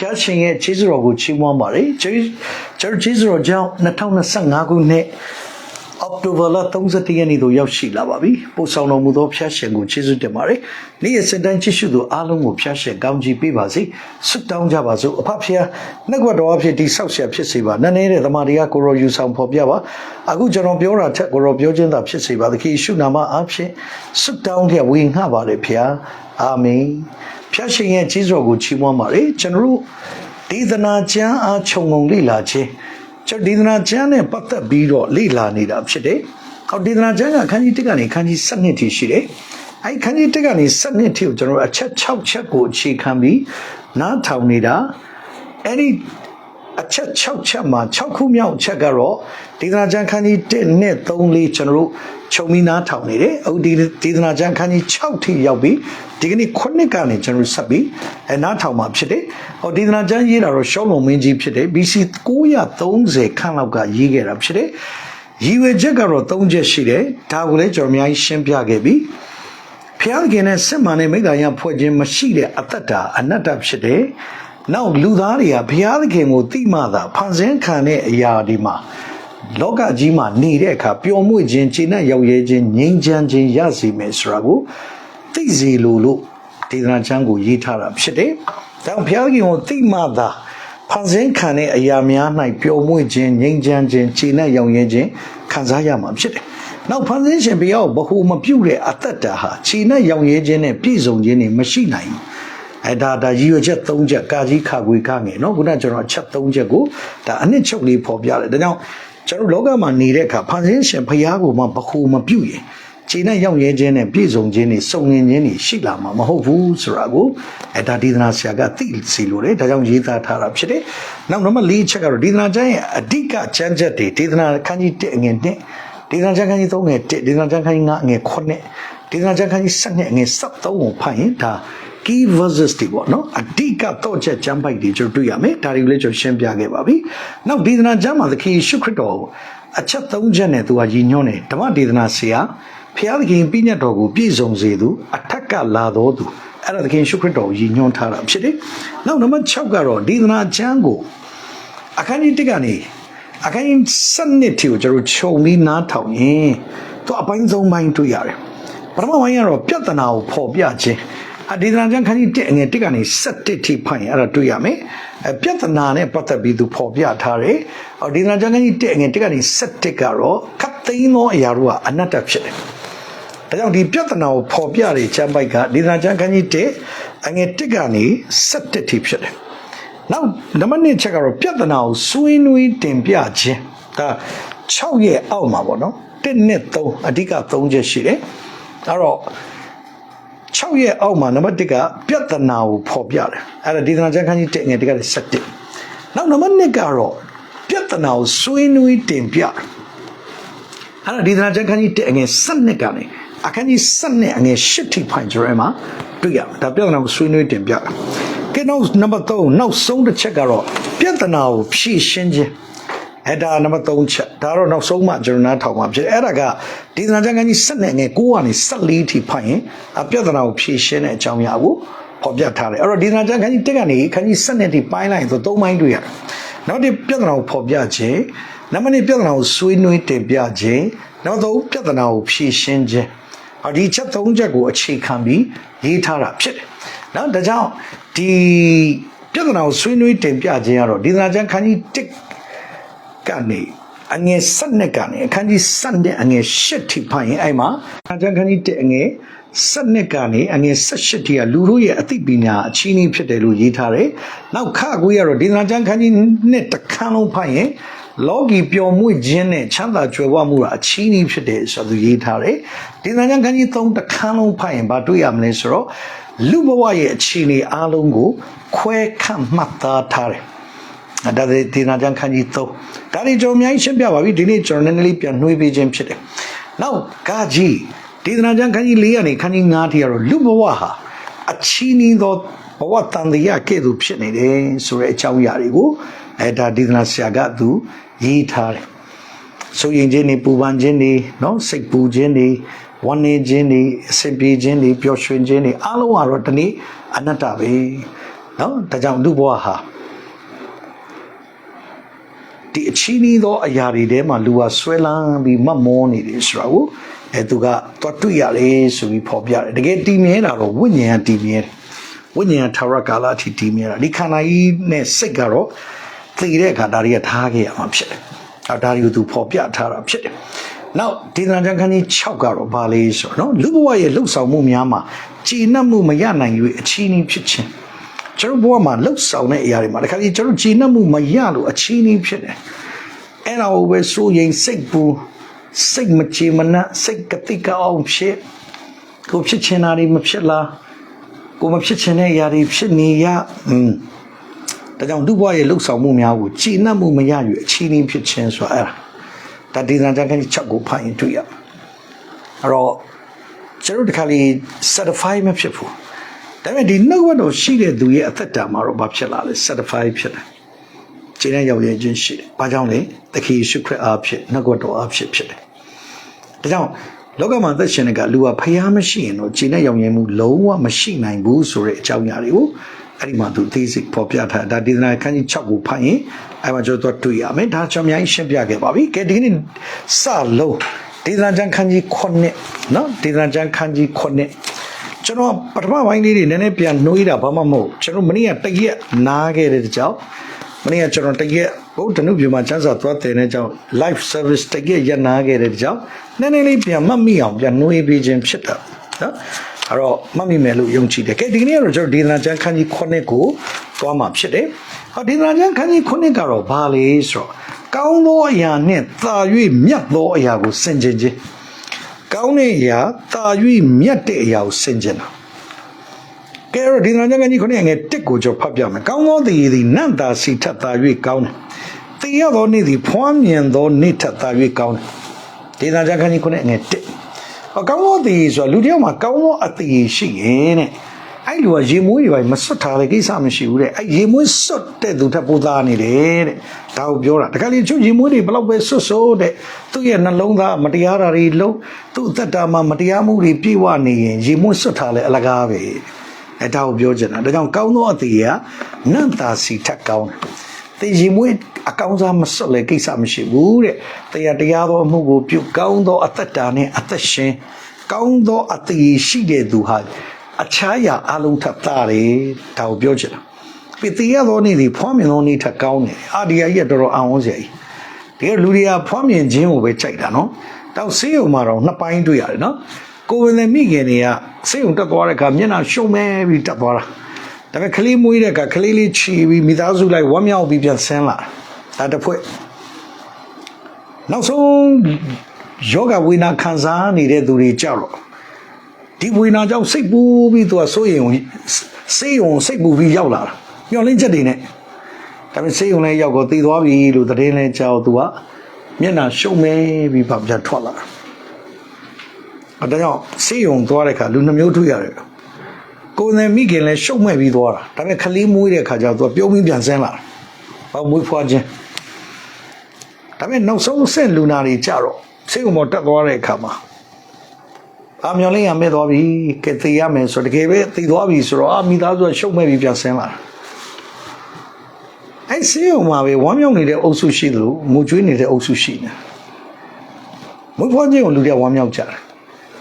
ဖျားရှင်ရဲ့ခြေစွတော်ကိုချီးမွမ်းပါတယ်ကျွန်တော်ခြေစွတော်ကြောင့်2025ခုနှစ်အောက်တိုဘာလ31ရက်နေ့သို့ရောက်ရှိလာပါပြီပို့ဆောင်တော်မူသောဖျားရှင်ကိုကျေးဇူးတင်ပါတယ်နေ့ရက်စင်တိုင်းကြည့်ရှုသူအားလုံးကိုဖျားရှင်ကောင်းချီးပေးပါစေဆုတောင်းကြပါစို့အဖဖျားနှုတ်ကတော်အဖြစ်ဒီဆောက်ရှက်ဖြစ်စေပါနည်းနည်းတဲ့သမာတရားကိုရောယူဆောင်ဖော်ပြပါအခုကျွန်တော်ပြောတာထက်ကိုရောပြောခြင်းသာဖြစ်စေပါသခင်ယေရှုနာမအားဖြင့်ဆုတောင်းတဲ့ဝေငှပါတယ်ဖျားအာမင် ဖျားရှင်ရဲ့ကျေးဇူးတော်ကိုချီးမွမ်းပါတယ်ကျွန်တော်တို့ဒေသနာကျမ်းအားခြုံငုံလေ့လာခြင်းကျွန်တော်ဒေသနာကျမ်းနဲ့ပတ်သက်ပြီးတော့လေ့လာနေတာဖြစ်တယ်။ဟောဒေသနာကျမ်းကခန်းကြီး1ကနေခန်းကြီး7ထိရှိတယ်။အဲဒီခန်းကြီး1ကနေ7ထိကိုကျွန်တော်တို့အချက်6ချက်ကိုအခြေခံပြီးနားထောင်နေတာအဲ့ဒီ အချက်6ချက်မှာ6ခုမြောက်ချက်ကတော့ဒေသနာကျမ်းခန်းကြီး1နဲ့3လေးကျွန်တော်တို့ခြုံပြီးနားထောင်နေတယ်။အခုဒီဒေသနာကျမ်းခန်းကြီး6ထိရောက်ပြီးဒီကနေ့9ကနေကျွန်တော်ဆက်ပြီးအဲနားထောင်မှာဖြစ်တယ်။ဟောဒေသနာကျမ်းရေးတာတော့ရှောလုံးမင်းကြီးဖြစ်တယ်။ BC 930ခန့်လောက်ကရေးခဲ့တာဖြစ်တယ်။ရည်ရွယ်ချက်ကတော့3ချက်ရှိတယ်။ဒါကိုလည်းကျွန်တော်အများကြီးရှင်းပြခဲ့ပြီ။ဖျားခင်နဲ့စစ်မှန်တဲ့မိသားရဖွဲ့ခြင်းမရှိတဲ့အတ္တတာအနတ္တဖြစ်တယ်။ နောက်လူသားတွေကဘုရားသခင်ကိုသိမှသာဖန်ဆင်းခံတဲ့အရာဒီမှာလောကကြီးမှာနေတဲ့အခါပျော်မွေ့ခြင်းခြေနဲ့ရောက်ရဲခြင်းငြိမ်းချမ်းခြင်းရစီမယ်ဆိုတာကိုသိစေလိုလို့ဒေသနာချမ်းကိုရေးထားတာဖြစ်တယ်။ဒါကြောင့်ဘုရားခင်ကိုသိမှသာဖန်ဆင်းခံတဲ့အရာများ၌ပျော်မွေ့ခြင်းငြိမ်းချမ်းခြင်းခြေနဲ့ရောက်ရဲခြင်းခံစားရမှာဖြစ်တယ်။နောက်ဖန်ဆင်းရှင်ဘုရားကိုဘ ഹു မပြုတ်တဲ့အတ္တတာဟာခြေနဲ့ရောက်ရဲခြင်းနဲ့ပြည့်စုံခြင်းနဲ့မရှိနိုင်ဘူး။ အဲဒါဒါရည်ရွယ်ချက်၃ချက်ကာကြီးခါခွေခငယ်နော်ခုနကကျွန်တော်အချက်၃ချက်ကိုဒါအနှစ်ချုပ်လေးဖော်ပြတယ်ဒါကြောင့်ကျွန်တော်လောကမှာနေတဲ့အခါဖန်ဆင်းရှင်ဘုရားကိုမှဘ ഹു မပြုတ်ရင်ခြေနဲ့ရောက်ရဲခြင်းနဲ့ပြည့်စုံခြင်းနဲ့စုံငင်ခြင်းတွေရှိလာမှာမဟုတ်ဘူးဆိုတာကိုအဲဒါဒေသနာဆရာကသိစီလို့လေဒါကြောင့်ရေးသားထားတာဖြစ်တယ်။နောက်နံပါတ်၄ချက်ကတော့ဒေသနာကျမ်းရဲ့အဓိကကျမ်းချက်တွေဒေသနာခန်းကြီး1အငယ်1ဒေသနာကျမ်းခန်းကြီး3ငယ်1ဒေသနာကျမ်းခန်းကြီး9အငယ်9ဒေသနာကျမ်းခန်းကြီး7အငယ်73ကိုဖတ်ရင်ဒါ key verses တွေပေါ့နော်အဓိကတော့ချက်ကျမ်းပိုက်တွေကျွန်တော်တွေ့ရမယ်ဒါတွေကိုလည်းကျွန်တော်ရှင်းပြခဲ့ပါပြီ။နောက်ဒေသနာကျမ်းမှာသခင်ယေရှုခရစ်တော်ကိုအချက်၃ချက်နဲ့သူကရည်ညွှန်းတယ်ဓမ္မဒေသနာဆရာဖျားသခင်ပြည့်ညတ်တော်ကိုပြည့်စုံစေသူအထက်ကလာတော်သူအဲ့ဒါသခင်ရှုခရစ်တော်ကိုရည်ညွှန်းထားတာဖြစ်တယ်။နောက်နံပါတ်6ကတော့ဒေသနာကျမ်းကိုအခန်းကြီး1ကနေအခန်းကြီး7ထိကိုကျွန်တော်ခြုံပြီးနားထောင်ရင်သူအပိုင်း၃ပိုင်းတွေ့ရတယ်။ပထမပိုင်းကတော့ပြဿနာကိုဖော်ပြခြင်း အဒေသနာကျမ်းခန်းကြီး1အငယ်1ကနေ7ထိဖိုင်အဲ့ဒါတွေ့ရမယ်။အဲပြဿနာနဲ့ပတ်သက်ပြီးသူဖော်ပြထားတယ်။အဒေသနာကျမ်းခန်းကြီး1အငယ်1ကနေ7ကတော့ခတ်သိမ်းသောအရာတို့ကအနတ္တဖြစ်တယ်။ဒါကြောင့်ဒီပြဿနာကိုဖော်ပြတဲ့ကျမ်းပိုက်ကဒေသနာကျမ်းခန်းကြီး1အငယ်1ကနေ7ထိဖြစ်တယ်။နောက်နံပါတ်1ချက်ကတော့ပြဿနာကိုဆွေးနွေးတင်ပြခြင်းဒါ6ရဲ့အောက်မှာပေါ့နော်1နဲ့3အဓိက3ချက်ရှိတယ်။ဒါတော့ 6ရဲ့အောက်မှာနံပါတ်1ကပြဿနာကိုဖော်ပြတယ်အဲ့ဒါဒေသနာကျမ်းခန်းကြီး1ငယ်1ကနေ7နောက်နံပါတ်2ကတော့ပြဿနာကိုဆွေးနွေးတင်ပြတယ်အဲ့ဒါဒေသနာကျမ်းခန်းကြီး1ငယ်7ကနေအခန်းကြီး7အငယ်8ထိဖိုင်ကျရဲမှာတွေ့ရမှာဒါပြဿနာကိုဆွေးနွေးတင်ပြတာကဲနောက်နံပါတ်3နောက်ဆုံးတစ်ချက်ကတော့ပြဿနာကိုဖြေရှင်းခြင်း အဲ့ဒါနံပါတ်3ချက်ဒါတော့နောက်ဆုံးမှကျွန်တော်နားထောင်မှာဖြစ်တယ်အဲ့ဒါကဒီသနာကျမ်းကကြီး7နဲ့ငယ်9ကနေ14ထိဖတ်ရင်အပြဿနာကိုဖြေရှင်းတဲ့အကြောင်းအရာကိုဖော်ပြထားတယ်အဲ့တော့ဒီသနာကျမ်းခန်းကြီး1ကနေခန်းကြီး7နဲ့ထိပိုင်းလိုက်ရင်ဆို3ပိုင်းတွေ့ရတယ်နောက်တစ်ပြဿနာကိုဖော်ပြခြင်းနံပါတ်2ပြဿနာကိုဆွေးနွေးတင်ပြခြင်းနောက်သုံးပြဿနာကိုဖြေရှင်းခြင်းအော်ဒီချက်3ချက်ကိုအခြေခံပြီးရေးထားတာဖြစ်တယ်နော်ဒါကြောင့်ဒီပြဿနာကိုဆွေးနွေးတင်ပြခြင်းကတော့ဒီသနာကျမ်းခန်းကြီး1 ကနေအငယ်7နဲ့ကနေအခန်းကြီး7နဲ့အငယ်8ထိဖတ်ရင်အဲ့မှာအခန်းခန်းကြီး1အငယ်7နဲ့ကနေအငယ်18ထိကလူတို့ရဲ့အသိပညာအချင်းကြီးဖြစ်တယ်လို့ရေးထားတယ်။နောက်ခါကွေးကတော့ဒီသနာကျမ်းခန်းကြီးနဲ့တခန်းလုံးဖတ်ရင်လောကီပျော်မွေ့ခြင်းနဲ့ချမ်းသာကြွယ်ဝမှုကအချင်းကြီးဖြစ်တယ်ဆိုသူရေးထားတယ်။ဒီသနာကျမ်းခန်းကြီး3တခန်းလုံးဖတ်ရင်ဘာတွေ့ရမလဲဆိုတော့လူဘဝရဲ့အခြေအနေအလုံးကိုခွဲခန့်မှတ်သားထားတယ်။ ဒါဒီနာကျန်ခန်းကြီး3ဒါတွေကျွန်တော်အများကြီးရှင်းပြပါပြီဒီနေ့ကျွန်တော်နည်းနည်းလေးပြန်နှွေးပေးခြင်းဖြစ်တယ်။နောက်ကာကြီးဒီနာကျန်ခန်းကြီး4ကနေခန်းကြီး5ထိကတော့လူဘဝဟာအချီးနှီးသောဘဝတန်တရားကဲ့သို့ဖြစ်နေတယ်ဆိုတဲ့အကြောင်းအရာတွေကိုအဲဒါဒီနာဆရာကသူရေးထားတယ်။ဆိုရင်ချင်းနေပူပန်ခြင်းနေနော်စိတ်ပူခြင်းနေဝမ်းနေခြင်းနေအဆင်ပြေခြင်းနေပျော်ရွှင်ခြင်းနေအားလုံးကတော့ဒီနေ့အနတ္တပဲ။နော်ဒါကြောင့်လူဘဝဟာ ဒီအချီးနှီးသောအရာတွေထဲမှာလူဟာဆွဲလန်းပြီးမတ်မောနေတယ်ဆိုတာကိုအဲသူကသွားတွေ့ရတယ်ဆိုပြီးဖော်ပြတယ်တကယ်တည်မြဲတာတော့ဝိညာဉ်ကတည်မြဲတယ်ဝိညာဉ်ကထာဝရကာလအထိတည်မြဲတာဒီခန္ဓာကြီးနဲ့စိတ်ကတော့သိတဲ့အခါဒါတွေကထားခဲ့ရမှာဖြစ်တယ်အဲဒါတွေကိုသူဖော်ပြထားတာဖြစ်တယ်နောက်ဒေသနာကျမ်းခန်းကြီး6ကတော့ဗာလေးဆိုတော့နော်လူဘဝရဲ့လှုပ်ဆောင်မှုများမှာကြည်နပ်မှုမရနိုင်၍အချီးနှီးဖြစ်ခြင်း ကျွန်တော်ဘဝမှာလှုပ်ဆောင်တဲ့အရာတွေမှာတခါကြီးကျွန်တော်ကြည်နပ်မှုမရလို့အချီးနှီးဖြစ်တယ်အဲ့ဒါကိုပဲစိုးရင်စိတ်ပူစိတ်မချေမနှံ့စိတ်ကတိကအောင်ဖြစ်ကိုဖြစ်ချင်တာတွေမဖြစ်လားကိုမဖြစ်ချင်တဲ့အရာတွေဖြစ်နေရอืมဒါကြောင့်လူဘဝရဲ့လှုပ်ဆောင်မှုများကိုကြည်နပ်မှုမရ၍အချီးနှီးဖြစ်ခြင်းဆိုတာအဲ့ဒါဒါဒီဇန်တန်ခန်းကြီး6ကိုဖတ်ရင်တွေ့ရမှာအဲ့တော့ကျွန်တော်ဒီခါလေး certify မဖြစ်ဘူး ဒါပေမဲ့ဒီနှုတ်ဝတ်တော်ရှိတဲ့သူရဲ့အသက်တာမှာတော့ဘာဖြစ်လာလဲ certify ဖြစ်တယ်ခြေနဲ့ရောက်ရခြင်းရှိတယ်။ဘာကြောင့်လဲ။သခင်ယေရှုခရစ်အားဖြင့်နှုတ်ဝတ်တော်အားဖြင့်ဖြစ်တယ်။ဒါကြောင့်လောကမှာသက်ရှင်တဲ့ကလူကဖျားမရှိရင်တော့ခြေနဲ့ရောက်ရမှုလုံးဝမရှိနိုင်ဘူးဆိုတဲ့အကြောင်းအရာတွေကိုအဲ့ဒီမှာသူသိစိတ်ပေါ်ပြထားဒါဒေသနာခန်းကြီး6ကိုဖတ်ရင်အဲ့မှာကျွန်တော်တို့တွေ့ရမယ်။ဒါကျွန်တော်အများကြီးရှင်းပြခဲ့ပါပြီ။ကဲဒီနေ့စလုံးဒေသနာကျမ်းခန်းကြီး9နော်ဒေသနာကျမ်းခန်းကြီး9 ကျွန်တော်ပထမပိုင်းလေးတွေနည်းနည်းပြန်နှွေးတာဘာမှမဟုတ်ကျွန်တော်မနေ့ကတရက်နားခဲ့တဲ့ကြောင့်မနေ့ကကျွန်တော်တရက်ဘုဒ္ဓနုပြမှာချမ်းသာသွားတဲ့တဲ့ကြောင့် live service တရက်ရနားခဲ့တဲ့ကြောင့်နည်းနည်းလေးပြန်မှတ်မိအောင်ပြန်နှွေးပေးခြင်းဖြစ်တာနော်အဲ့တော့မှတ်မိမယ်လို့ယုံကြည်တယ်ကဲဒီနေ့ကတော့ကျွန်တော်ဒေသနာကျမ်းခန်းကြီး9ကိုသွားမှာဖြစ်တယ်ဟောဒေသနာကျမ်းခန်းကြီး9ကတော့ဘာလဲဆိုတော့ကောင်းသောအရာနှင့်သာ၍မြတ်သောအရာကိုစင်ကြင်ခြင်း ကောင်းတဲ့အရာသာ၍မြတ်တဲ့အရာကိုစင်ကြင်တာကဲတော့ဒီနာကျမ်းကြီးခုနှစ်ငယ်တစ်ကိုကြောဖတ်ပြမယ်ကောင်းသောတည်သည်နတ်သာစီထက်သာ၍ကောင်းတယ်တည်ရသောနေ့သည်ဖွားမြင်သောနေ့ထက်သာ၍ကောင်းတယ်ဒီနာကျမ်းကြီးခုနှစ်ငယ်တစ်အကောင်းသောတည်ဆိုလူတယောက်မှာကောင်းသောအတည်ရှိရင်တဲ့ အဲ့လူကရေမွေးတွေပဲမစွတ်ထားတဲ့ကိစ္စမရှိဘူးတဲ့အဲ့ရေမွေးစွတ်တဲ့သူထက်ပိုသားနေတယ်တဲ့ဒါကိုပြောတာတခါလေချုပ်ရေမွေးတွေဘလောက်ပဲစွတ်ဆိုးတဲ့သူ့ရဲ့နှလုံးသားမတရားတာတွေလုံးသူ့အသက်တာမှာမတရားမှုတွေပြေဝနေရင်ရေမွေးစွတ်ထားလဲအလကားပဲအဲဒါကိုပြောချင်တာဒါကြောင့်ကောင်းသောအသေးကနန့်တာစီထက်ကောင်းတယ်တေရေမွေးအကောင်းစားမစွတ်လဲကိစ္စမရှိဘူးတဲ့တရားတရားသောအမှုကိုပြုကောင်းသောအသက်တာနဲ့အသက်ရှင်ကောင်းသောအသေးရှိတဲ့သူဟာ အခြားရာအလုံးထပ်တာတယ်ဒါကိုပြောချင်တာပိတိရသောနေ့ဒီဖွားမြင်သောနေ့ထက်ကောင်းတယ်အာဒီယာကြီးကတော်တော်အောင်စရာကြီးဒီကလူတွေကဖွားမြင်ခြင်းကိုပဲကြိုက်တာနော်တောက်ဆေးရုံမှာတော့နှစ်ပိုင်းတွေ့ရတယ်နော်ကိုဝင်တဲ့မိခင်တွေကဆေးရုံတက်သွားတဲ့အခါမျက်နှာရှုံမဲပြီးတက်သွားတာဒါပေမဲ့ကလေးမွေးတဲ့အခါကလေးလေးချီပြီးမိသားစုလိုက်ဝမ်းမြောက်ပြီးပြန်ဆင်းလာဒါတစ်ဖွဲ့နောက်ဆုံးယောဂဝိနာခံစားနေတဲ့သူတွေကြောက်တော့ ဒီဝိနာကြောင့်စိတ်ပူပြီးသူကစိုးရင်စေးုံစိတ်ပူပြီးရောက်လာတာမျောလင်းချက်တွေနဲ့ဒါပေမဲ့စေးုံလည်းရောက်တော့တည်သွားပြီလို့သတင်းလဲကြောက်သူကမျက်နှာရှုံမဲပြီးပါပြန်ထွက်လာတာအဲဒါကြောင့်စေးုံသွားတဲ့အခါလူနှမျိုးတွေ့ရတယ်ကိုယ်နဲ့မိခင်လည်းရှုံမဲ့ပြီးသွားတာဒါပေမဲ့ခလေးမွေးတဲ့အခါကျတော့သူကပြုံးပြီးပြန်ဆင်းလာဘာမွေးဖွားခြင်းဒါပေမဲ့နောက်ဆုံးဆင့်လူနာတွေကြတော့စေးုံပေါ်တက်သွားတဲ့အခါမှာ အာမျောလင်းရမဲ့သွားပြီကဲသိရမယ်ဆိုတကယ်ပဲသိသွားပြီဆိုတော့အာမိသားစုကရှုံမဲ့ပြီးပြန်ဆင်းလာတာအဲ့ဆေးရုံမှာပဲဝမ်းမြောက်နေတဲ့အုပ်စုရှိသလိုငိုကြွေးနေတဲ့အုပ်စုရှိနေမွေးဖွားခြင်းကိုလူတွေကဝမ်းမြောက်ကြတယ်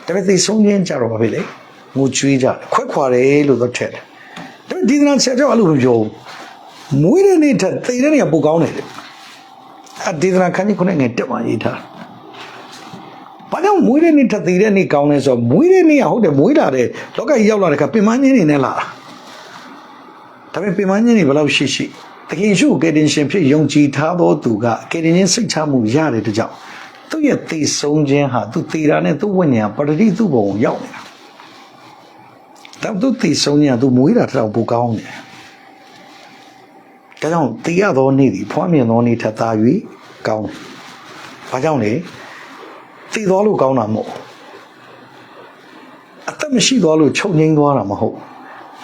ဒါပေမဲ့သိဆုံးခြင်းကြတော့ဘာဖြစ်လဲငိုကြွေးကြတယ်ခွက်ခွာတယ်လို့တော့ထက်တယ်ဒါပေမဲ့ဒီကနေ့ဆရာကျော်အဲ့လိုမပြောဘူးမွေးတဲ့နေ့ထက်သိတဲ့နေ့ကပိုကောင်းတယ်အဒီကနေ့ခန်းကြီးခုနဲ့ငယ်တက်မှရေးထား ဘာကြောင့်မွေးတဲ့နေ့ထက်သေးတဲ့နေ့ကောင်းလဲဆိုတော့မွေးတဲ့နေ့ကဟုတ်တယ်မွေးလာတဲ့လောကကြီးရောက်လာတဲ့ခါပင်မချင်းနေနဲ့လာတာဒါပေမဲ့ပင်မချင်းနေဘယ်လောက်ရှိရှိတကယ်ရှုကယ်တင်ရှင်ဖြစ်ယုံကြည်ထားသောသူကကယ်တင်ရှင်စိတ်ချမှုရတယ်တကြောင်သူ့ရဲ့သေဆုံးခြင်းဟာသူသေတာနဲ့သူ့ဝိညာဉ်ပရတိသူ့ဘုံကိုရောက်နေတာတော့သူသေဆုံးခြင်းကသူမွေးတာတောင်ပိုကောင်းတယ်ဒါကြောင့်သေရသောနေ့ဒီဖွားမြင်သောနေ့ထက်သာ၍ကောင်းတယ်ဘာကြောင့်လဲ သိသွားလို့ကောင်းတာမဟုတ်အသက်မရှိသွားလို့ချုပ်ငိမ့်သွားတာမဟုတ်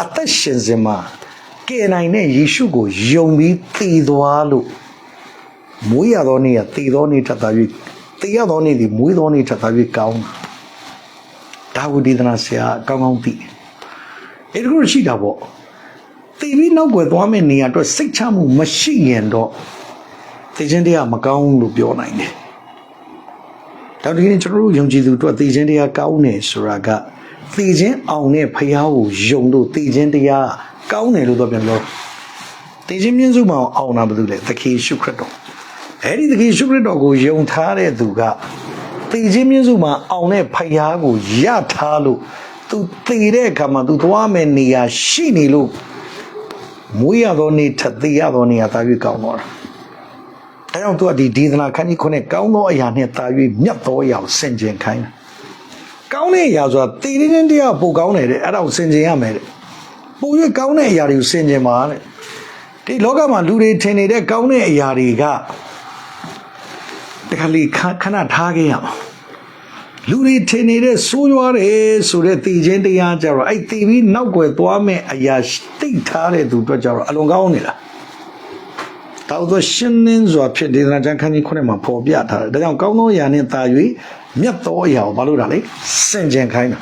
အသက်ရှင်စင်မှာကယ်နိုင်တဲ့ယေရှုကိုယုံပြီးသိသွားလို့မွေးရသောနေ့ကသိသောနေ့ထပ်သာ၍သိရသောနေ့ဒီမွေးသောနေ့ထပ်သာ၍ကောင်းတာဒါဝိဒေသနာဆရာကောင်းကောင်းသိတယ်အဲ့ဒီလိုရှိတာပေါ့သိတီဗီနောက်ွယ်သွားမယ့်နေရာအတွက်စိတ်ချမှုမရှိရင်တော့သိချင်းတရားမကောင်းဘူးလို့ပြောနိုင်တယ် ဒါဒီနေ့ကျွန်တော်တို့ယုံကြည်သူတို့သိချင်းတရားကောင်းတယ်ဆိုတာကသိချင်းအောင်တဲ့ဖရားကိုယုံလို့သိချင်းတရားကောင်းတယ်လို့တော့ပြန်ပြောသိချင်းမြင့်စုမအောင်အောင်တာဘာလို့လဲသခင်ရှုခရစ်တော်အဲ့ဒီသခင်ရှုခရစ်တော်ကိုယုံထားတဲ့သူကသိချင်းမြင့်စုမှာအောင်တဲ့ဖရားကိုရထားလို့သူသိတဲ့အခါမှာသူသွားမယ်နေရာရှိနေလို့မွေးရသောနေ့ထက်သိရသောနေ့ကသာ၍ကောင်းတော့တာ ဒါကြောင့်သူကဒီဒေသနာခန်းကြီးခုနဲ့ကောင်းသောအရာနဲ့တာ၍မြတ်သောအရာကိုဆင်ခြင်ခိုင်းတာကောင်းတဲ့အရာဆိုတာတည်ရင်းတရားပိုကောင်းတယ်တဲ့အဲ့ဒါကိုဆင်ခြင်ရမယ်တဲ့ပို၍ကောင်းတဲ့အရာတွေကိုဆင်ခြင်ပါတဲ့ဒီလောကမှာလူတွေထင်နေတဲ့ကောင်းတဲ့အရာတွေကတခါလေခခဏထားခဲ့ရမှာလူတွေထင်နေတဲ့ဆိုးရွားတယ်ဆိုတဲ့တည်ခြင်းတရားကြတော့အဲ့တည်ပြီးနောက်ွယ်သွားမဲ့အရာတိတ်ထားတဲ့သူအတွက်ကြတော့အလွန်ကောင်းနေလား တောက်သောရှင်းလင်းစွာဖြစ်ဒေသနာကျမ်းခန်းကြီးခုနှစ်မှာပေါ်ပြထားတယ်။ဒါကြောင့်ကောင်းသောအရာနဲ့တာ၍မြတ်သောအရာကိုမလုပ်တာလေစင်ကြင်ခိုင်းတာ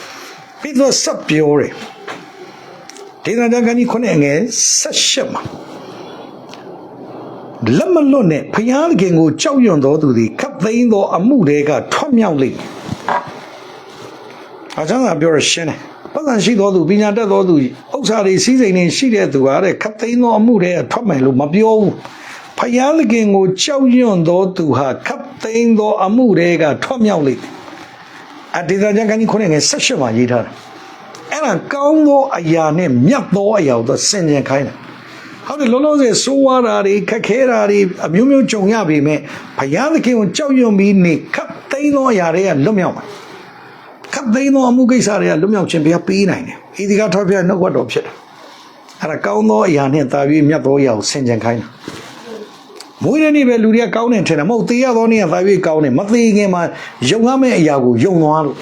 ။ပြီးတော့ဆက်ပြောတယ်။ဒေသနာကျမ်းခန်းကြီးခုနှစ်အငယ်ဆက်ရှက်မှာလက်မလွတ်နဲ့ဖျားခင်ကိုကြောက်ရွံ့သောသူသည်ခပ်သိမ်းသောအမှုတွေကထွက်မြောက်လိမ့်မယ်။အကြောင်းကပြောရရှင်းတယ်။ ပတ်စံရှိသောသူပညာတတ်သောသူဥစ္စာတွေစည်းစိမ်တွေရှိတဲ့သူကတဲ့ခပ်သိမ်းသောအမှုတွေကထွက်မယ်လို့မပြောဘူး။ဖျားခင်ကိုကြောက်ရွံ့သောသူဟာခပ်သိမ်းသောအမှုတွေကထွက်မြောက်လိမ့်မယ်။အတေဇာကျမ်းခန်းကြီးခုနှစ်ငယ်၁၈မှာရေးထားတယ်။အဲ့ဒါကောင်းသောအရာနဲ့မြတ်သောအရာကိုသူဆင်ခြင်ခိုင်းတယ်။ဟုတ်တယ်လုံးလုံးစေဆိုးဝါးတာတွေခက်ခဲတာတွေအမျိုးမျိုးကြုံရပေမဲ့ဘုရားသခင်ကိုကြောက်ရွံ့ပြီးနေခပ်သိမ်းသောအရာတွေကလွတ်မြောက်မှာခပ် သိမ်းသောအမှုကိစ္စတွေကလွတ်မြောက်ခြင်းဘုရားပေးနိုင်တယ်။ဤဒီကထောက်ပြနှုတ်ကပတ်တော်ဖြစ်တယ်။အဲ့ဒါကောင်းသောအရာနဲ့တာပြီးမြတ်သောအရာကိုဆင်ခြင်ခိုင်းတာ။မွေးတဲ့နေ့ပဲလူတွေကကောင်းတယ်ထင်တယ်မဟုတ်သေးရသောနေ့ကသာပြီးကောင်းတယ်မသေးခင်မှာယုံရမယ့်အရာကိုယုံသွားလို့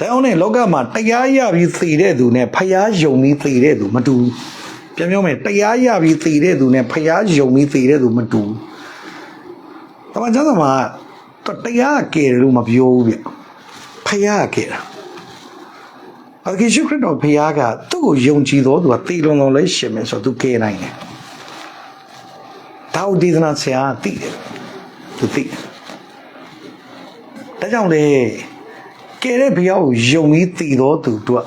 တောင်းနဲ့လောကမှာတရားရပြီးသေတဲ့သူနဲ့ဖျားယုံပြီးသေတဲ့သူမတူဘူးပြန်ပြောမယ်တရားရပြီးသေတဲ့သူနဲ့ဖျားယုံပြီးသေတဲ့သူမတူဘူးတမန်ကျမ်းစာမှာ တော့တရားကယ်တယ်လို့မပြောဘူးဗျဖျားကယ်တာအကိရှုခရစ်တော်ဖျားကသူ့ကိုယုံကြည်တော်သူကသေလွန်တော်လဲရှင်မယ်ဆိုတော့သူကယ်နိုင်တယ်ဒါဥဒေသနာဆရာသိတယ်သူသိတယ်ဒါကြောင့်လေကဲတဲ့ဘုရားကိုယုံပြီးတည်တော်သူတို့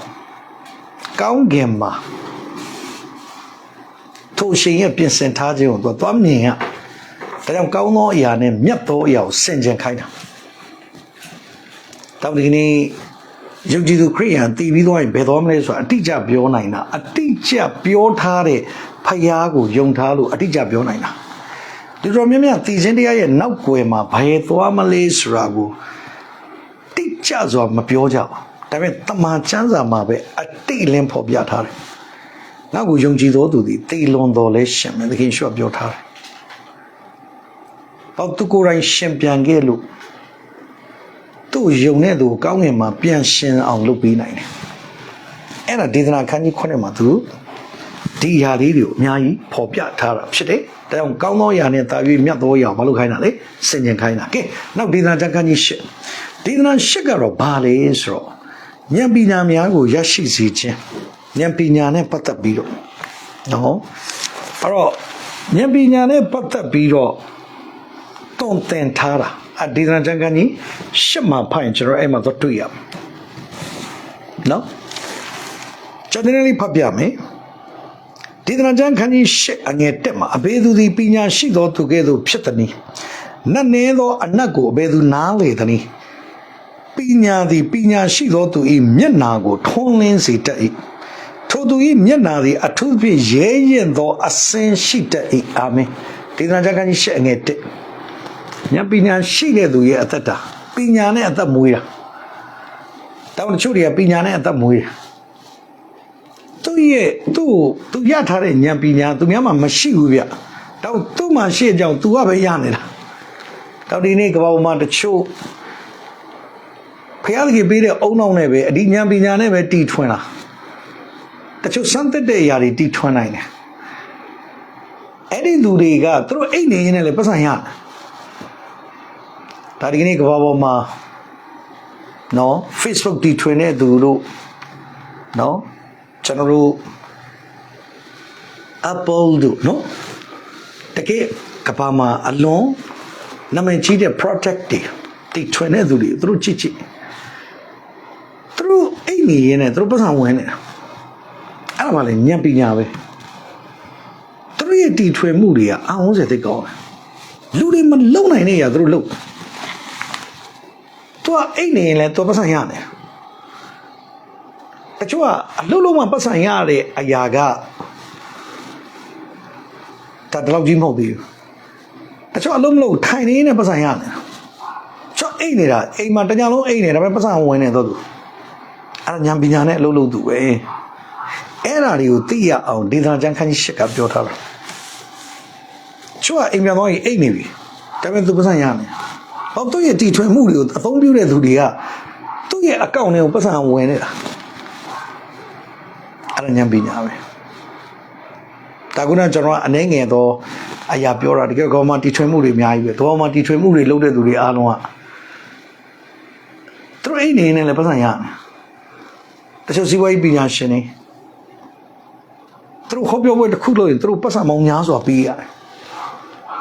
ကောင်းကင်မှာထိုရှင်ရဲ့ပြင်ဆင်ထားခြင်းကိုသူသွားမြင်ရ ဒါကြောင့်ကောင်းသောအရာနဲ့မြတ်သောအရာကိုဆင်ခြင်ခိုင်းတာတောက်ဒီနေ့ယုံကြည်သူခရိယန်တည်ပြီးသွားရင်ဘယ်တော်မလဲဆိုတာအတိအကျပြောနိုင်တာအတိအကျပြောထားတဲ့ဖယားကိုယုံထားလို့အတိအကျပြောနိုင်တာဒီတော်မြတ်မြတ်တည်ခြင်းတရားရဲ့နောက်ွယ်မှာဘယ်သွားမလဲဆိုတာကိုတိကျစွာမပြောကြပါဘူးဒါပေမဲ့တမန်ကျမ်းစာမှာပဲအတိလင်းဖော်ပြထားတယ်ငါ့ကိုယုံကြည်တော်သူသည်တေလွန်တော်လဲရှင်မယ်သခင်ရှုပြောထားတယ် ပေါ့သူကိုယ်တိုင်ရှင်ပြန်ခဲ့လို့သူ့ယုံတဲ့သူကိုကောင်းငင်မှာပြန်ရှင်အောင်လုပ်ပေးနိုင်တယ်အဲ့ဒါဒေသနာခန်းကြီး9မှာသူဒီအရာလေးတွေကိုအများကြီးဖော်ပြထားတာဖြစ်တယ်ဒါကြောင့်ကောင်းသောအရာနဲ့တာ၍မြတ်သောအရာကိုမလုပ်ခိုင်းတာလေစင်ကြင်ခိုင်းတာကဲနောက်ဒေသနာခန်းကြီး10ဒေသနာရှစ်ကတော့ဘာလဲဆိုတော့ဉာဏ်ပညာများကိုရရှိစေခြင်းဉာဏ်ပညာနဲ့ပတ်သက်ပြီးတော့နော်အဲ့တော့ဉာဏ်ပညာနဲ့ပတ်သက်ပြီးတော့ တုံ့တင်ထားတာအဒေသနာကျမ်းကကြီးရှစ်မှာဖိုင်ကျွန်တော်အဲ့မှာတော့တွေ့ရမယ်နော်ကျွန်တော်လေးဖတ်ပြမယ်ဒေသနာကျမ်းခန်းကြီးရှစ်အငယ်တက်မှာအဘယ်သူသည်ပညာရှိသောသူကဲ့သို့ဖြစ်သည်။နတ်နေသောအနတ်ကိုအဘယ်သူနားလေသနည်းပညာသည်ပညာရှိသောသူ၏မျက်နာကိုထွန်းလင်းစေတတ်၏ထိုသူ၏မျက်နာသည်အထူးဖြင့်ရဲရင်သောအစင်ရှိတတ်၏အာမင်ဒေသနာကျမ်းခန်းကြီးရှစ်အငယ်တက် ဉာဏ်ပညာရှိတဲ့သူရဲ့အသက်တာပညာနဲ့အသက်မွေးတာတောင်းတချို့တွေကပညာနဲ့အသက်မွေးတာသူရဲ့သူ့သူရထားတဲ့ဉာဏ်ပညာသူများမှမရှိဘူးဗျတောင်းသူ့မှာရှိတဲ့အကြောင်း तू ကပဲရနေတာတောင်းဒီနေ့ကဘာပေါ်မှာတချို့ဖျားသခင်ပေးတဲ့အုံနောက်နဲ့ပဲအဒီဉာဏ်ပညာနဲ့ပဲတီထွင်လာတချို့စမ်းသစ်တဲ့အရာတွေတီထွင်နိုင်တယ်အဲ့ဒီလူတွေကသူတို့အိတ်နေရင်းနဲ့လေပတ်စံရတယ် ဒါဒီကနေ့ကဘာပေါ်မှာနော် Facebook တီထွင်တဲ့သူတို့နော်ကျွန်တော်တို့ Apple တို့နော်တကယ်ကဘာမှာအလွန်နာမည်ကြီးတဲ့ product တွေတိထွင်တဲ့သူတွေသူတို့ကြည့်ကြည့်သူတို့အိတ်နေရင်းနဲ့သူတို့ပတ်စံဝင်နေတာအဲ့ဒါမှလည်းညံ့ပညာပဲသူတို့ရဲ့တီထွင်မှုတွေကအာဝန်းစတဲ့ကောင်းတယ်လူတွေမလုံနိုင်တဲ့နေရာသူတို့လုံ သူကအိတ်နေရင်လည်းသူပတ်စံရတယ်တချို့ကအလုံးလုံးမှပတ်စံရတဲ့အရာကဒါတလောက်ကြီးမဟုတ်သေးဘူးတချို့အလုံးမလုံးထိုင်နေနေပတ်စံရတယ်ချောအိတ်နေတာအိမ်မှာတညာလုံးအိတ်နေဒါပေမဲ့ပတ်စံဝင်နေတော့သူအဲ့ဒါညာပညာနဲ့အလုံးလုံးသူပဲအဲ့ဒါတွေကိုသိရအောင်ဒေသနာကျမ်းခန်းကြီးရှစ်ကပြောထားတာချောအိမ်ပြန်တော့အိတ်နေပြီဒါပေမဲ့သူပတ်စံရနေ ဟောသူ့ရဲ့တီထွင်မှုတွေကိုအသုံးပြုတဲ့သူတွေကသူ့ရဲ့အကောင့်တွေကိုပတ်စံဝင်နေတာအဲ့ဒါညာပညာပဲဒါကုန်းကျွန်တော်ကအနှဲငယ်တော့အရာပြောတာတကယ်ကောမှတီထွင်မှုတွေအများကြီးပဲတော့မှတီထွင်မှုတွေလုပ်တဲ့သူတွေအားလုံးကသူတို့အိမ်နေနေလည်းပတ်စံရမယ်တချို့စီးပွားရေးပညာရှင်တွေသူတို့ဟောပြောပွဲတစ်ခုလို့ရင်သူတို့ပတ်စံမောင်များစွာပေးရတယ်။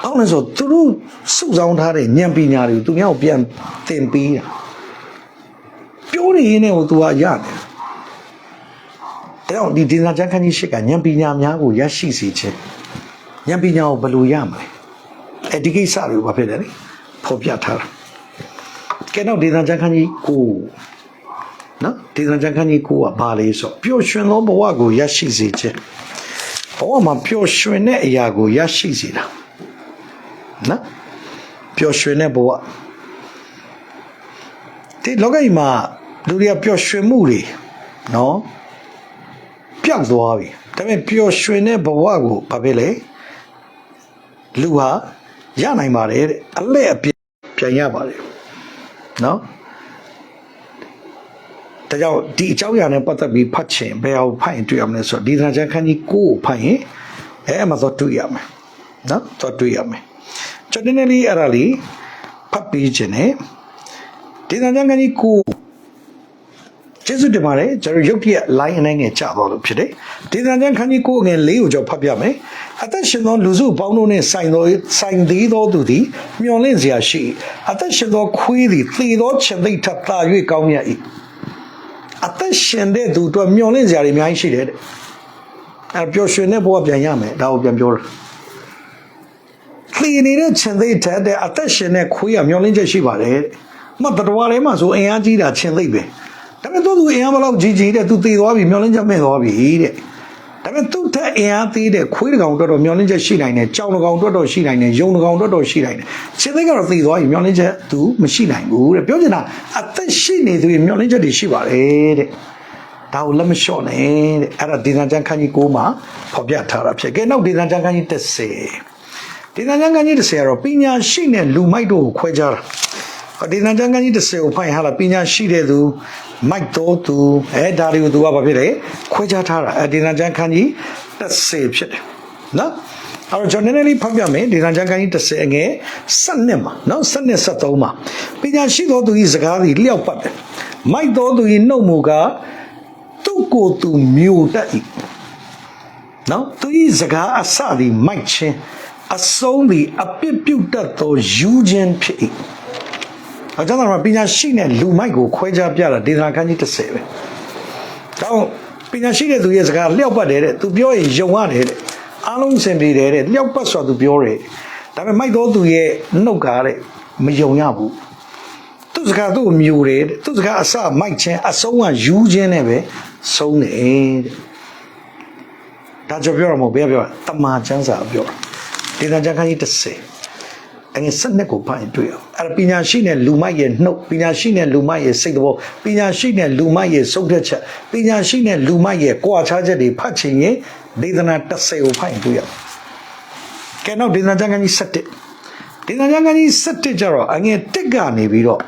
အောင်းလဲဆိုသူတို့စုဆောင်းထားတဲ့ဉာဏ်ပညာတွေကိုသူများကိုပြန်သင်ပေးတာပြောနေရင်လည်းသူကရတယ်။ဒါကြောင့်ဒီဒေသနာကျမ်းခန်းကြီးရှစ်ကဉာဏ်ပညာများကိုရရှိစေခြင်းဉာဏ်ပညာကိုဘယ်လိုရမလဲအဲဒီကိစ္စတွေကိုဘာဖြစ်လဲလေဖော်ပြထားတာကဲတော့ဒေသနာကျမ်းခန်းကြီးကိုနော်ဒေသနာကျမ်းခန်းကြီးကိုကဘာလဲဆိုပျော်ရွှင်သောဘဝကိုရရှိစေခြင်းဘဝမှာပျော်ရွှင်တဲ့အရာကိုရရှိစေတာ နော်ပျော်ရွှင်တဲ့ဘဝဒီလောကကြီးမှာလူတွေကပျော်ရွှင်မှုတွေနော်ပျောက်သွားပြီဒါပေမဲ့ပျော်ရွှင်တဲ့ဘဝကိုဘာဖြစ်လဲလူဟာရနိုင်ပါတယ်တဲ့အလဲအပြည့်ပြန်ရပါတယ်နော်ဒါကြောင့်ဒီအကြောင်းအရာနဲ့ပတ်သက်ပြီးဖတ်ချင်ဘယ်အောင်ဖတ်ရင်တွေ့ရမလဲဆိုတော့ဒီသဏ္ဍာန်ခန်းကြီးကိုကိုဖတ်ရင်အဲအမှတော့တွေ့ရမယ်နော်တော့တွေ့ရမယ် ကျွန်တော်နည်းနည်းလေးအဲ့ဒါလေးဖတ်ပြီးခြင်းနဲ့ဒီသဏ္ဍာန်ခန်းကြီးကိုကျေးဇူးတင်ပါတယ်ကျွန်တော်ရုပ်တရက် line အနေငယ်ကြာတော့လို့ဖြစ်တယ်ဒေသနာကျမ်းခန်းကြီးကိုငယ်လေးကိုကြောက်ဖတ်ပြမယ်အသက်ရှင်သောလူစုပေါင်းတို့နှင့်ဆိုင်သောဆိုင်သေးသောသူသည်မျော်လင့်စရာရှိအသက်ရှင်သောခွေးသည်သေသောခြင်သိပ်ထပ်သာ၍ကောင်းမြတ်၏အသက်ရှင်တဲ့သူတို့မျော်လင့်စရာတွေအများကြီးရှိတယ်တဲ့အဲပျော်ရွှင်တဲ့ဘဝပြန်ရမယ်ဒါကိုပြန်ပြောတာ သေနေတဲ့ခြင်သိပ်ထက်တဲ့အသက်ရှင်တဲ့ခွေးကမျော်လင့်ချက်ရှိပါတယ်တဲ့မတ်တော်လေးမှာဆိုအင်အားကြီးတာခြင်သိပ်ပဲဒါပေမဲ့သူသူအင်အားဘလောက်ကြီးကြီးတဲ့သူတည်သွားပြီမျောလင်းချက်မဲ့သွားပြီတဲ့ဒါပေမဲ့သူထက်အင်အားသေးတဲ့ခွေးတကောင်တော်တော်မျောလင်းချက်ရှိနိုင်တယ်ကြောင်တကောင်တော်တော်ရှိနိုင်တယ်ယုံတကောင်တော်တော်ရှိနိုင်တယ်ရှင်းသိကတော့တည်သွားပြီမျောလင်းချက်သူမရှိနိုင်ဘူးတဲ့ပြောချင်တာအသက်ရှိနေသူမျောလင်းချက်တွေရှိပါတယ်တဲ့ဒါကိုလက်မလျှော့နဲ့တဲ့အဲ့ဒါဒေသနာကျမ်းခန်းကြီး9မှာဖော်ပြထားတာဖြစ်ကဲနောက်ဒေသနာကျမ်းခန်းကြီး10 ဒေသနာကျမ်းခန်းကြီး10ကတော့ပညာရှိနဲ့လူမိုက်တို့ကိုခွဲခြားတာဒီနန်းကျမ်းကကြီးတစ်ဆယ်ကိုဖိုင်ဟာလာပညာရှိတဲ့သူမိုက်တော်သူအဲဒါတွေကိုသူကဘာဖြစ်လဲခွဲခြားထားတာအဲဒီနန်းကျမ်းခန်းကြီးတစ်ဆယ်ဖြစ်တယ်နော်အဲ့တော့ကျွန်တော်နည်းနည်းလေးဖတ်ပြမယ်ဒီနန်းကျမ်းခန်းကြီးတစ်ဆယ်အငယ်7နှစ်မှာနော်7နှစ်73မှာပညာရှိတော်သူဤစကားသည်လျောက်ပတ်တယ်မိုက်တော်သူဤနှုတ်မူကားသူ့ကိုယ်သူမျိုးတတ်၏နော်သူဤစကားအစသည်မိုက်ခြင်း အဆုံးသည်အပြစ်ပြုတ်တတ်သောယူခြင်းဖြစ်၏အကြောင်းတော့ပညာရှိတဲ့လူမိုက်ကိုခွဲခြားပြတာဒေသနာခန်းကြီး30ပဲ။တောင်းပညာရှိတဲ့သူရဲ့စကားလျှောက်ပတ်တယ်တဲ့။ तू ပြောရင်ယုံရတယ်တဲ့။အားလုံးအဆင်ပြေတယ်တဲ့။လျှောက်ပတ်ဆို तू ပြောတယ်။ဒါပေမဲ့မိုက်တော်သူရဲ့နှုတ်ကားတဲ့မယုံရဘူး။သူ့စကားသူ့ကိုမြူတယ်တဲ့။သူ့စကားအစမိုက်ခြင်းအဆုံးကယူခြင်းနဲ့ပဲဆုံးတယ်တဲ့။ဒါကြောင့်ပြောရမို့ဘယ်ပြောတမာချမ်းစာပြောတာ။ ဒေသနာခန်းကြီး30အငယ်စနစ်ကိုဖတ်ရင်တွေ့အောင်အဲ့ဒါပညာရှိတဲ့လူမိုက်ရဲ့နှုတ်ပညာရှိတဲ့လူမိုက်ရဲ့စိတ်တော်ပညာရှိတဲ့လူမိုက်ရဲ့စုပ်သက်ချက်ပညာရှိတဲ့လူမိုက်ရဲ့ကြွာချချက်တွေဖတ်ချင်ရင်ဒေသနာ30ကိုဖတ်ရင်တွေ့အောင်ကဲနောက်ဒေသနာကျမ်းခန်းကြီး7ဒေသနာကျမ်းခန်းကြီး7ကျတော့အငယ်1ကနေပြီးတော့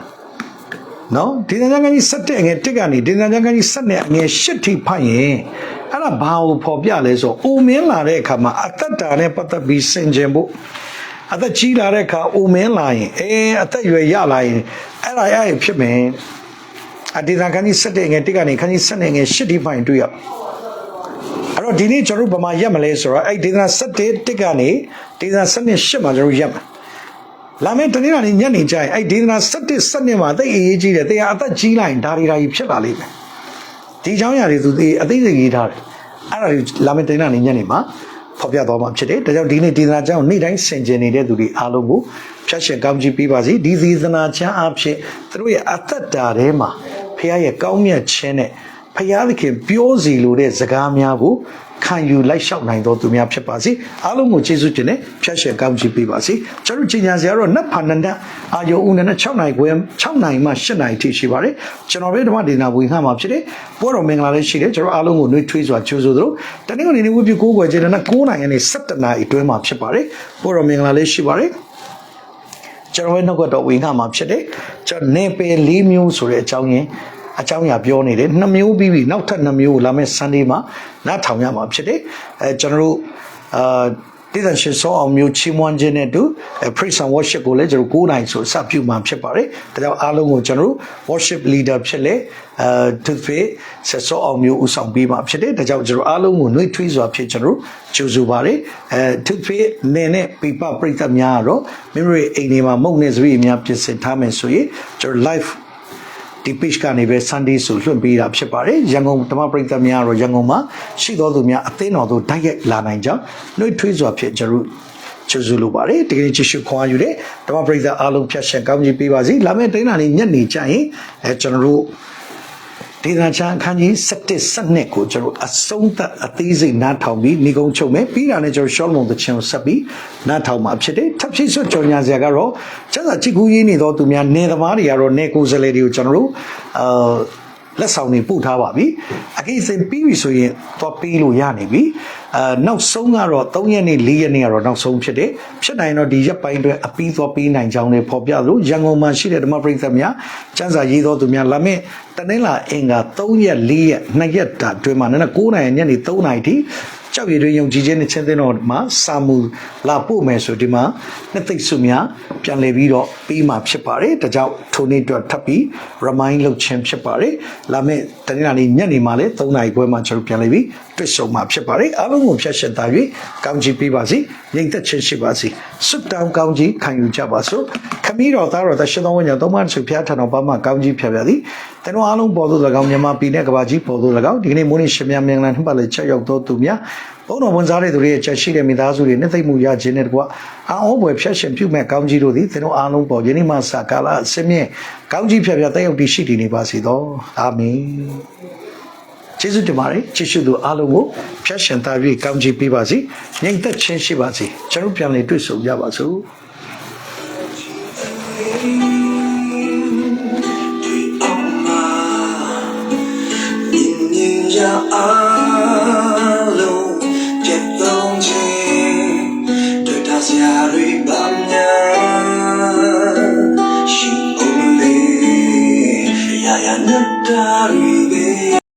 နော်ဒေသနာကျမ်းခန်းကြီး7အငယ်1ကနေဒေသနာကျမ်းခန်းကြီး7နဲ့အငယ်8ထိဖတ်ရင်အဲ့ဒါဘာကိုဖော်ပြလဲဆိုအိုမင်းလာတဲ့အခါမှာအသက်တာနဲ့ပတ်သက်ပြီးစင်ကြင်ဖို့အသက်ကြီးလာတဲ့အခါအိုမင်းလာရင်အေးအသက်ရွယ်ရလာရင်အဲ့ဒါရရင်ဖြစ်မယ်အဒေသခန်းကြီး7ငယ်1ကနေခန်းကြီး7ငယ်8ဒီဖိုင်တွေ့ရအဲ့တော့ဒီနေ့ကျွန်တော်တို့ဗမာရက်မလဲဆိုတော့အဲ့ဒေသ7တစ်ကနေဒေသ7 8မှာကျွန်တော်ရက်မှာ လာမယ့်တနေ့ကနေညနေကျရင်အဲ့ဒေသနာ7 7မှာတိတ်အေးအေးကြီးတယ်တရားအသက်ကြီးလိုက်ရင်ဒါတွေဒါကြီးဖြစ်လာလိမ့်မယ်ဒီเจ้าရာတွေသူသိအသိစိတ်ရေးထားတယ်အဲ့ဒါတွေလာမယ့်တနေ့ကနေညနေမှာဖော်ပြသွားမှာဖြစ်တယ်ဒါကြောင့်ဒီနေ့ဒေသနာကျမ်းကိုနေ့တိုင်းဆင်ခြင်နေတဲ့သူတွေအားလုံးကိုဖြတ်ရှင်ကောင်းချီးပေးပါစေဒီဒေသနာကျမ်းအဖြစ်သူတို့ရဲ့အသက်တာထဲမှာဖခင်ရဲ့ကောင်းမြတ်ခြင်းနဲ့ဖခင်သခင်ပြောစီလိုတဲ့စကားများကို ခံယူလိုက်လျှောက်နိုင်တော်သူများဖြစ်ပါစေအားလုံးကိုကျေးဇူးတင်နဲ့ဖြတ်ရှင်ကောင်းချီးပေးပါစေကျွန်တော်ကြီးညာစရာတော့နတ်ဖာနန္ဒအာယောဦးနဲ့6နိုင်ခွဲ6နိုင်မှ8နိုင်ထိရှိပါတယ်ကျွန်တော်တို့ဓမ္မဒေသနာဝင်ခါမှာဖြစ်တယ်ပွဲတော်မင်္ဂလာလေးရှိတယ်ကျွန်တော်အားလုံးကိုနှွေးထွေးစွာကြိုးဆိုသလိုတနင်္ဂနွေနေ့ဝိပု9ခွဲခြင်းနဲ့9နိုင်ကနေ17နိုင်အတွင်းမှာဖြစ်ပါတယ်ပွဲတော်မင်္ဂလာလေးရှိပါတယ်ကျွန်တော်ရဲ့နှုတ်ကပတ်တော်ဝင်ခါမှာဖြစ်တယ်ကျွန်တော်နေပယ်၄မျိုးဆိုတဲ့အကြောင်းရင်း အကြောင်းအရာပြောနေတယ်နှစ်မျိုးပြီးပြီနောက်ထပ်နှစ်မျိုးကိုလာမယ့် Sunday မှာနားထောင်ရမှာဖြစ်တယ်အဲကျွန်တော်တို့အာတိဒရှင်ဆောအောင်မျိုးချီးမွမ်းခြင်းနဲ့အတူအဲ praise and worship ကိုလည်းကျွန်တော်9နိုင်ဆိုစပြုမှာဖြစ်ပါတယ်ဒါကြောင့်အားလုံးကိုကျွန်တော်တို့ worship leader ဖြစ်လေအဲသူဖေဆက်ဆောအောင်မျိုးဦးဆောင်ပေးမှာဖြစ်တယ်ဒါကြောင့်ကျွန်တော်အားလုံးကိုနှွေးထွေးစွာဖြစ်ကျွန်တော်တို့ကြိုဆိုပါတယ်အဲသူဖေနေနဲ့ပြပပရိသတ်များကတော့မိမိတို့အိမ်တွေမှာမုံနဲ့စရိအများပြင်ဆင်ထားမယ်ဆိုရင်ကျွန်တော် live ဒီ page ကနေပဲ Sunday ဆိုလွှင့်ပေးတာဖြစ်ပါတယ်ရန်ကုန်ဓမ္မပရိသတ်များတော့ရန်ကုန်မှာရှိတော်သူများအသင်းတော်တို့တိုက်ရိုက်လာနိုင်ကြောင်းနှွေးထွေးစွာဖြစ်ကျွန်တော်ချူစုလိုပါတယ်တကယ်ကြီးရှုခွန်အားယူတဲ့ဓမ္မပရိသတ်အားလုံးဖြတ်ရှင်ကောင်းကြီးပေးပါစေလာမယ့်တိုင်းလာနေညနေကျရင်အဲကျွန်တော်တို့ ဒေသချမ်းအခန်းကြီး7 7ကိုကျွန်တော်အဆုံးသတ်အသေးစိတ်နားထောင်ပြီးဏိကုံးချုပ်မယ်ပြီးတာနဲ့ကျွန်တော်ရှောလမုန်သခင်ကိုဆက်ပြီးနားထောင်မှာဖြစ်တယ်ထပ်ဖြစ်ဆွကြော်ညာစရာကတော့ကျန်စာချစ်ကူးရေးနေတော့သူများနေသမားတွေကတော့နေကိုယ်စလဲတွေကိုကျွန်တော်တို့အာ လက်ဆောင်တွေပို့ထားပါပြီအကိစ္စပြီးပြီဆိုရင်သွားပေးလို့ရနေပြီအာနောက်ဆုံးကတော့3ရက်နေ့4ရက်နေ့ကတော့နောက်ဆုံးဖြစ်တယ်ဖြစ်နိုင်တော့ဒီရက်ပိုင်းအတွင်းအပြီးသွားပေးနိုင်ကြောင်းလည်းဖော်ပြလို့ရန်ကုန်မှာရှိတဲ့ဓမ္မပရိသတ်များစံစာရေးတော်သူများလာမယ့်တနင်္လာအင်္ဂါ3ရက်4ရက်2ရက်တာအတွင်းမှာနည်းနည်း9နိုင်ညနေ3နိုင်ထိ ကြောက်ရည်တွေယုံကြည်ခြင်းနဲ့ချင်းသင်းတော်မှာစာမူလာပို့မယ်ဆိုဒီမှာနှစ်သိမ့်စုများပြန်လည်ပြီးတော့ပြီးမှဖြစ်ပါတယ်ဒါကြောင့်ထိုနေ့အတွက်ထပ်ပြီး remind လုပ်ခြင်းဖြစ်ပါတယ်လာမယ့်တနင်္လာနေ့ညနေမှာလည်း3နိုင်ခွဲမှာကျွန်တော်ပြန်လည်ပြီး တွေ့ဆုံမှာဖြစ်ပါတယ်အားလုံးကိုဖျက်ရှင်သား၍ကောင်းချီးပေးပါစေငြိမ်သက်ခြင်းရှိပါစေစွတ်တောင်းကောင်းချီးခံယူကြပါစို့ခမီးတော်သားတော်သရှင်တော်ဝိညာဉ်သုံးပါးစုဖျားထံတော်ပါမှကောင်းချီးဖြတ်ပြသည်တန်တော်အားလုံးပေါ်သို့၎င်းမြန်မာပြည်နဲ့ကမ္ဘာကြီးပေါ်သို့၎င်းဒီကနေ့မိုးနေ့ရှင်များမင်္ဂလာနှင့်ပါလေချက်ရောက်တော်သူများဘုန်းတော်ဝန်စားတဲ့သူတွေရဲ့ချက်ရှိတဲ့မိသားစုတွေနှစ်သိမ့်မှုရခြင်းနဲ့တကွာအာအောဘွယ်ဖြတ်ရှင်ပြုမဲ့ကောင်းကြီးတို့သည်သင်တို့အားလုံးပေါ်ယနေ့မှစကာလအစမြင့်ကောင်းကြီးဖြတ်ဖြတ်တက်ရောက်တည်ရှိတည်နေပါစေသောအာမင် ကျေးဇူးတင်ပါတယ်ကျေးဇူးသူအားလုံးကိုဖြတ်ရှင်သား၍ကောင်းချီးပေးပါစေငြိမ်သက်ခြင်းရှိပါစေကျွန်တော်ပြန်လည်တွေ့ဆုံကြပါစို့ nhìn nhìn